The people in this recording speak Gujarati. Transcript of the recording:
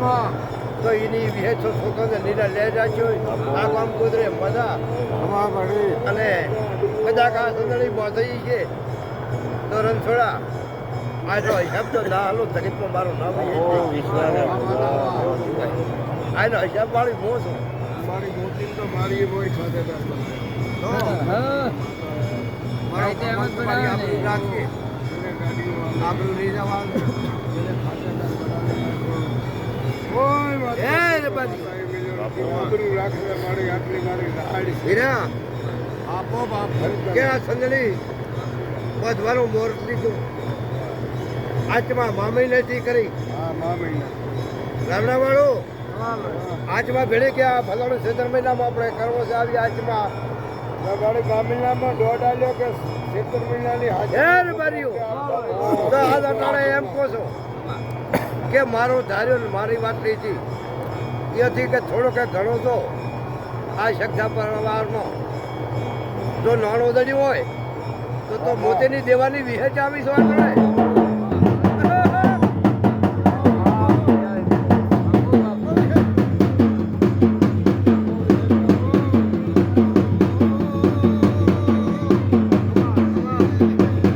આમાં. તો એની વિહેચો છોકરાને નીરા લે રાખ્યો આ ગામ કુદરે મજા. અને બધા આ સુંદરી બોધી છે તો રણછોડા આ જો હિસાબ તો ના હાલો મારો મારું નામ આનો હિસાબ વાળી હું છું? મારી મોટી તો મારી હોય સાથે રાખીએ આપણું લઈ જવાનું. હીરા આપો બાપ કે આ મોર આજમાં મામી નથી કરી વાળો આજમાં ભેળે કે આ સત્તર મહિનામાં આપણે કરવો છે આવી આજમાં. મારી મા મહિનામાં દોઢ આલ્યો કે સિત્તેર મહિનાની હાજર. અટાણે એમ કહો છો. કે મારો ધાર્યો મારી વાત લીધી. એથી કે થોડો કે ઘણો તો આ શક્તા પરવારનો. જો નાણો દડ્યું હોય, તો તો મોતીની દેવાની વિહેચ આવી આપણે